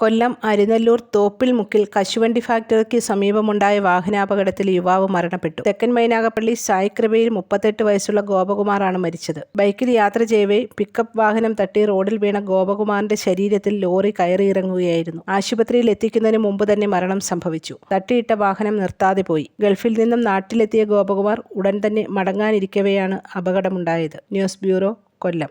കൊല്ലം അരിനെല്ലൂർ തോപ്പിൽമുക്കിൽ കശുവണ്ടി ഫാക്ടറിക്ക് സമീപമുണ്ടായ വാഹനാപകടത്തിൽ യുവാവ് മരണപ്പെട്ടു. തെക്കൻ മൈനാഗപ്പള്ളി സായിക്കൃപയിൽ മുപ്പത്തെട്ട് വയസ്സുള്ള ഗോപകുമാറാണ് മരിച്ചത്. ബൈക്കിൽ യാത്ര ചെയ്യവേ പിക്കപ്പ് വാഹനം തട്ടി റോഡിൽ വീണ ഗോപകുമാറിന്റെ ശരീരത്തിൽ ലോറി കയറിയിറങ്ങുകയായിരുന്നു. ആശുപത്രിയിൽ എത്തിക്കുന്നതിന് മുമ്പ് തന്നെ മരണം സംഭവിച്ചു. തട്ടിയിട്ട വാഹനം നിർത്താതെ പോയി. ഗൾഫിൽ നിന്നും നാട്ടിലെത്തിയ ഗോപകുമാർ ഉടൻ തന്നെ മടങ്ങാനിരിക്കവെയാണ് അപകടമുണ്ടായത്. News bureau Kollam.